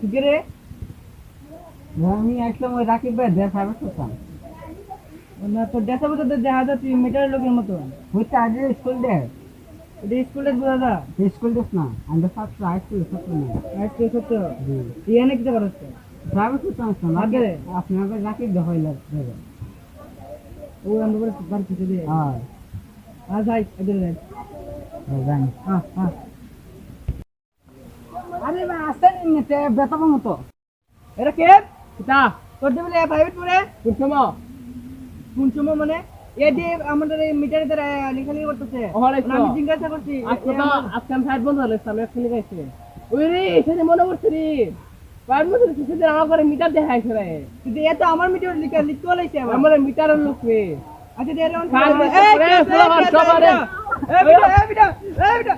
ঠিক রে আমি আসলাম ওই রাকিব ভাই সার্ভিস করতাম না দেশে বলতে তো দেখা যায় তুই মিটারের লোকের মতো। হইতে আগে স্কুল দে এটা স্কুলের বোঝা যা স্কুল দিস না আমি ছাত্র হাই স্কুল ছাত্র না। আজকে সত্য জি। তুই এনে কিতে পারছ সার্ভিস করতাম আসলাম আগে? আপনাকে রাকিব দেওয়া হইল ও আমি বলে বার কিছু দিয়ে হ্যাঁ। আজ আই এদের যাই। হ্যাঁ হ্যাঁ আরে ভাই আসতে। নিতে বেতন মতো। এটা কে? কিতা তোর দেবে প্রাইভেট পড়ে? কোন সময় মানে? এ দিয়ে আমাদের এই মিটারে তারা লেখালেখি করতেছে। মানে আমি জিজ্ঞাসা করছি আজকে তো আজকে আমি সাইড বন্ধ হলে সামনে একখানে গাইছে। ওই রে সেদিন মনে করছে রে। পাঁচ বছর সেদিন আমার ঘরে মিটার দেখাইছে রে। কিন্তু এ তো আমার মিটার লিখে লিখতে আবার। আমার মিটারের লোক রে। আচ্ছা করে, এই, সবার, এই, বিটা, এই, বিটা, এই, বিটা,